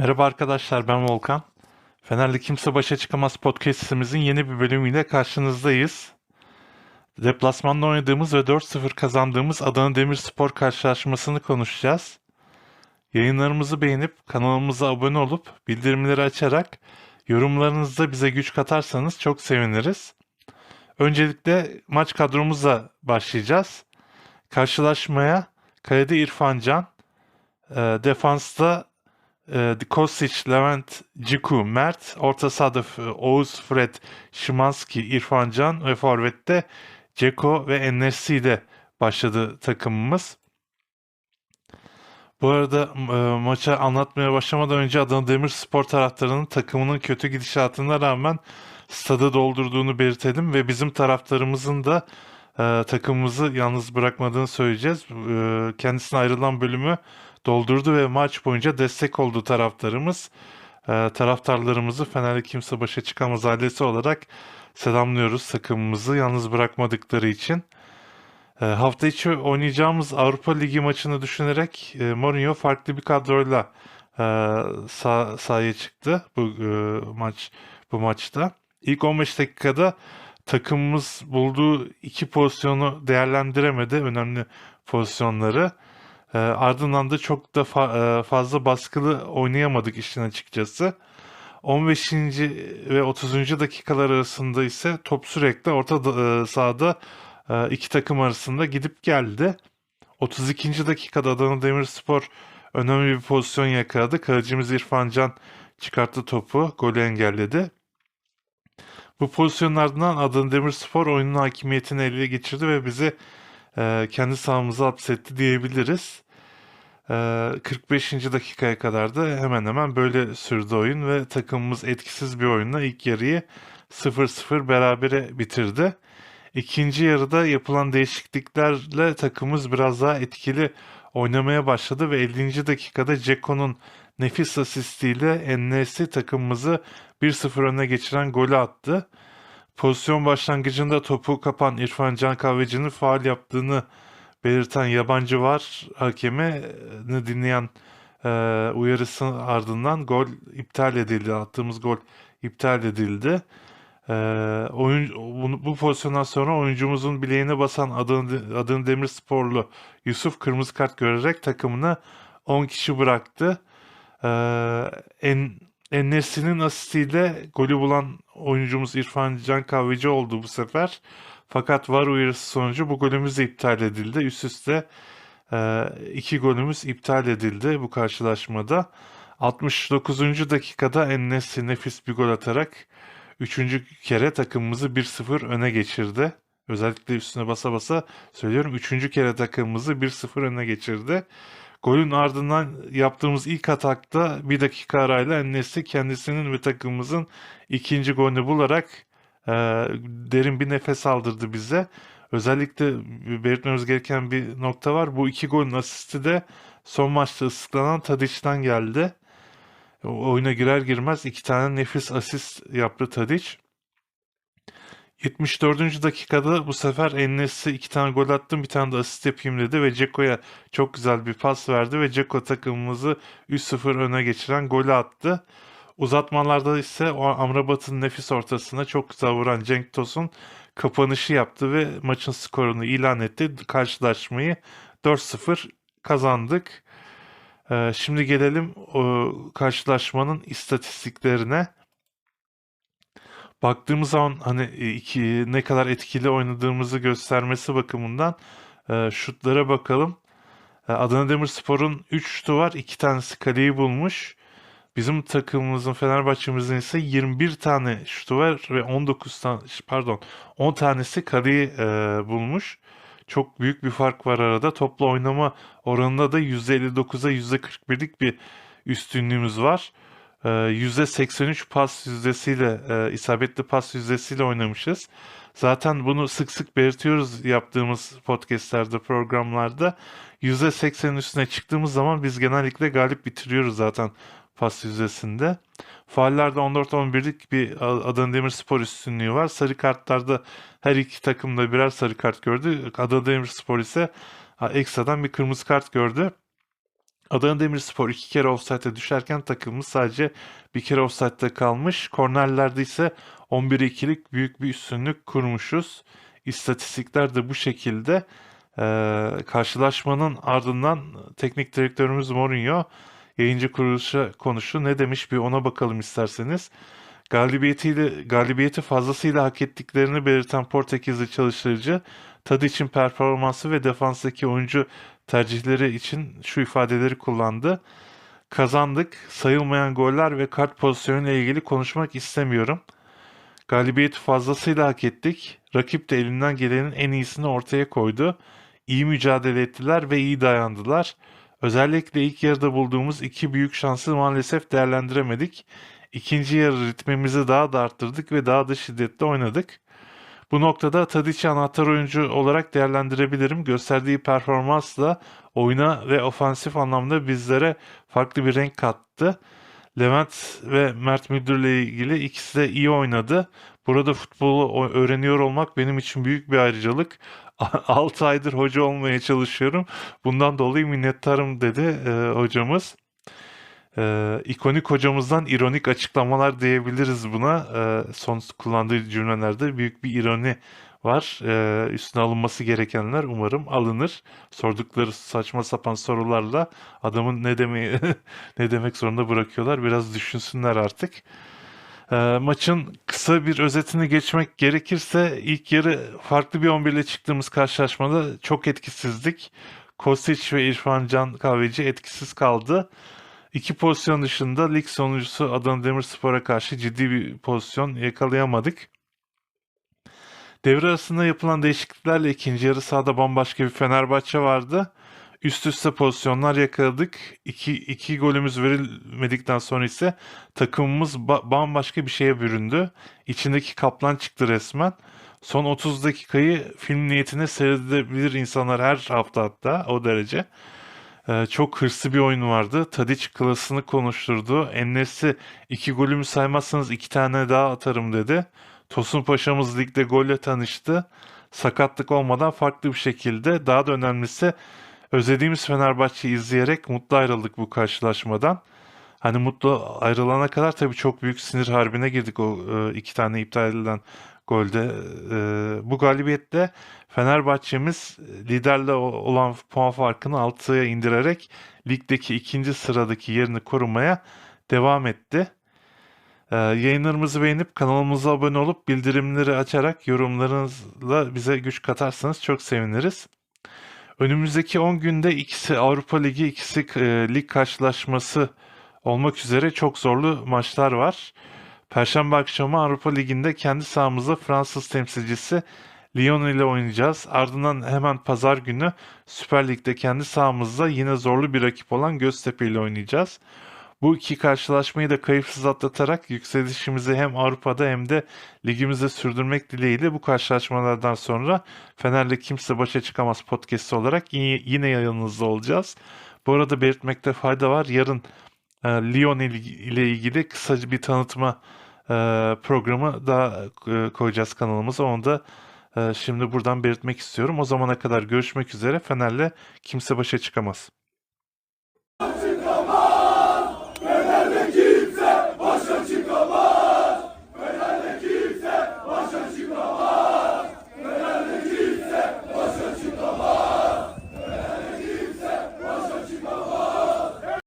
Merhaba arkadaşlar ben Volkan. Fenerli Kimse Başa Çıkamaz podcastimizin yeni bir bölümüyle karşınızdayız. Deplasmanda oynadığımız ve 4-0 kazandığımız Adana Demirspor karşılaşmasını konuşacağız. Yayınlarımızı beğenip kanalımıza abone olup bildirimleri açarak yorumlarınızda bize güç katarsanız çok seviniriz. Öncelikle maç kadromuzla başlayacağız. Karşılaşmaya kalede İrfan Can, e, defansta e, Kosic, Levent, Ciku, Mert, orta sahada F- Oğuz, Fred, Şimanski, İrfan Can ve forvette Ceko ve Enes'i başladı takımımız. Bu arada e, maça anlatmaya başlamadan önce Adana Demirspor taraftarının takımının kötü gidişatına rağmen stadı doldurduğunu belirtelim ve bizim taraftarımızın da e, takımımızı yalnız bırakmadığını söyleyeceğiz. E, kendisine ayrılan bölümü doldurdu ve maç boyunca destek oldu taraftarımız. E, taraftarlarımızı Fenerli Kimse Başa Çıkamaz ailesi olarak selamlıyoruz takımımızı yalnız bırakmadıkları için. E, hafta içi oynayacağımız Avrupa Ligi maçını düşünerek e, Mourinho farklı bir kadroyla e, sah- sahaya çıktı bu e, maç bu maçta. İlk 15 dakikada takımımız bulduğu iki pozisyonu değerlendiremedi, önemli pozisyonları. E, ardından da çok da fa- e, fazla baskılı oynayamadık işin açıkçası. 15. ve 30. dakikalar arasında ise top sürekli orta da- e, sahada e, iki takım arasında gidip geldi. 32. dakikada Adana Demirspor önemli bir pozisyon yakaladı. Kalecimiz İrfan Can çıkarttı topu, golü engelledi. Bu pozisyonun ardından Adana Demirspor oyunun hakimiyetini ele geçirdi ve bizi e, kendi sahamıza hapsetti diyebiliriz. E, 45. dakikaya kadar da hemen hemen böyle sürdü oyun ve takımımız etkisiz bir oyunla ilk yarıyı 0-0 berabere bitirdi. İkinci yarıda yapılan değişikliklerle takımımız biraz daha etkili oynamaya başladı ve 50. dakikada Ceko'nun nefis asistiyle Ennesi takımımızı 1-0 öne geçiren golü attı. Pozisyon başlangıcında topu kapan İrfan Can Kahveci'nin faal yaptığını belirten yabancı var hakemi ne dinleyen e, uyarısı ardından gol iptal edildi. Attığımız gol iptal edildi. E, oyun, bunu, bu pozisyondan sonra oyuncumuzun bileğine basan Adana, Adana Demirsporlu Yusuf kırmızı kart görerek takımını 10 kişi bıraktı. E, en Enes'inin asistiyle golü bulan oyuncumuz İrfan Can Kahveci oldu bu sefer. Fakat VAR uyarısı sonucu bu golümüz de iptal edildi. Üst üste e, iki golümüz iptal edildi bu karşılaşmada. 69. dakikada Ennesi nefis bir gol atarak üçüncü kere takımımızı 1-0 öne geçirdi. Özellikle üstüne basa basa söylüyorum. Üçüncü kere takımımızı 1-0 öne geçirdi. Golün ardından yaptığımız ilk atakta bir dakika arayla Ennesi kendisinin ve takımımızın ikinci golünü bularak e, derin bir nefes aldırdı bize. Özellikle belirtmemiz gereken bir nokta var. Bu iki golün asisti de son maçta ıslıklanan Tadic'ten geldi. O- Oyuna girer girmez iki tane nefis asist yaptı Tadic. 74. dakikada bu sefer Enes'i iki tane gol attım bir tane de asist yapayım dedi ve Ceko'ya çok güzel bir pas verdi ve Ceko takımımızı 3-0 öne geçiren golü attı. Uzatmalarda ise o Amrabat'ın nefis ortasına çok güzel vuran Cenk Tosun kapanışı yaptı ve maçın skorunu ilan etti. Karşılaşmayı 4-0 kazandık. Ee, şimdi gelelim karşılaşmanın istatistiklerine. Baktığımız zaman hani iki, ne kadar etkili oynadığımızı göstermesi bakımından e, şutlara bakalım. E, Adana Demirspor'un 3 şutu var. 2 tanesi kaleyi bulmuş. Bizim takımımızın Fenerbahçe'mizin ise 21 tane şutu var ve 19 tane pardon 10 tanesi kaleyi e, bulmuş. Çok büyük bir fark var arada. Toplu oynama oranında da %59'a %41'lik bir üstünlüğümüz var. Ee, %83 pas yüzdesiyle, e, isabetli pas yüzdesiyle oynamışız. Zaten bunu sık sık belirtiyoruz yaptığımız podcastlerde, programlarda. %80'in üstüne çıktığımız zaman biz genellikle galip bitiriyoruz zaten pas yüzdesinde. Faallerde 14-11'lik bir Adana Demirspor üstünlüğü var. Sarı kartlarda her iki takım da birer sarı kart gördü. Adana Demirspor ise ekstradan bir kırmızı kart gördü. Adana Demirspor iki kere offside'e düşerken takımımız sadece bir kere offside'de kalmış. Kornerlerde ise 11'e 2'lik büyük bir üstünlük kurmuşuz. İstatistikler de bu şekilde. Ee, karşılaşmanın ardından teknik direktörümüz Mourinho yayıncı kuruluşa konuştu. Ne demiş bir ona bakalım isterseniz. Galibiyetiyle, galibiyeti fazlasıyla hak ettiklerini belirten Portekizli çalıştırıcı Tadic'in performansı ve defanstaki oyuncu tercihleri için şu ifadeleri kullandı. Kazandık, sayılmayan goller ve kart pozisyonuyla ilgili konuşmak istemiyorum. Galibiyeti fazlasıyla hak ettik. Rakip de elinden gelenin en iyisini ortaya koydu. İyi mücadele ettiler ve iyi dayandılar. Özellikle ilk yarıda bulduğumuz iki büyük şansı maalesef değerlendiremedik. İkinci yarı ritmimizi daha da arttırdık ve daha da şiddetli oynadık. Bu noktada Tadic'i anahtar oyuncu olarak değerlendirebilirim. Gösterdiği performansla oyuna ve ofansif anlamda bizlere farklı bir renk kattı. Levent ve Mert Müldür'le ilgili ikisi de iyi oynadı. Burada futbolu öğreniyor olmak benim için büyük bir ayrıcalık. 6 aydır hoca olmaya çalışıyorum. Bundan dolayı minnettarım dedi e, hocamız. E, ikonik hocamızdan ironik açıklamalar diyebiliriz buna. E, son kullandığı cümlelerde büyük bir ironi var. E, üstüne alınması gerekenler umarım alınır. Sordukları saçma sapan sorularla adamın ne demeyi ne demek zorunda bırakıyorlar. Biraz düşünsünler artık. E, maçın kısa bir özetini geçmek gerekirse ilk yarı farklı bir 11 ile çıktığımız karşılaşmada çok etkisizdik. Kostic ve İrfan Can Kahveci etkisiz kaldı. İki pozisyon dışında lig sonuncusu Adana Demirspor'a karşı ciddi bir pozisyon yakalayamadık. Devre arasında yapılan değişikliklerle ikinci yarı sahada bambaşka bir Fenerbahçe vardı. Üst üste pozisyonlar yakaladık. İki, iki golümüz verilmedikten sonra ise takımımız ba- bambaşka bir şeye büründü. İçindeki kaplan çıktı resmen. Son 30 dakikayı film niyetine seyredebilir insanlar her hafta hatta o derece. Ee, çok hırslı bir oyun vardı. Tadic klasını konuşturdu. Ennesi iki golümü saymazsanız iki tane daha atarım dedi. Tosun Paşa'mız ligde golle tanıştı. Sakatlık olmadan farklı bir şekilde daha da önemlisi özlediğimiz Fenerbahçe'yi izleyerek mutlu ayrıldık bu karşılaşmadan. Hani mutlu ayrılana kadar tabii çok büyük sinir harbine girdik o e, iki tane iptal edilen golde. E, bu galibiyetle Fenerbahçe'miz liderle olan puan farkını 6'ya indirerek ligdeki ikinci sıradaki yerini korumaya devam etti. Ee, yayınlarımızı beğenip kanalımıza abone olup bildirimleri açarak yorumlarınızla bize güç katarsanız çok seviniriz. Önümüzdeki 10 günde ikisi Avrupa Ligi, ikisi e, lig karşılaşması olmak üzere çok zorlu maçlar var. Perşembe akşamı Avrupa Ligi'nde kendi sahamızda Fransız temsilcisi Lyon ile oynayacağız. Ardından hemen pazar günü Süper Lig'de kendi sahamızda yine zorlu bir rakip olan Göztepe ile oynayacağız. Bu iki karşılaşmayı da kayıpsız atlatarak yükselişimizi hem Avrupa'da hem de ligimizde sürdürmek dileğiyle bu karşılaşmalardan sonra Fener'le Kimse Başa Çıkamaz podcast olarak yine, yanınızda olacağız. Bu arada belirtmekte fayda var. Yarın e, Lyon il- ile ilgili kısaca bir tanıtma programı daha e, koyacağız kanalımıza. Onu da e, şimdi buradan belirtmek istiyorum. O zamana kadar görüşmek üzere. Fener'le Kimse Başa Çıkamaz.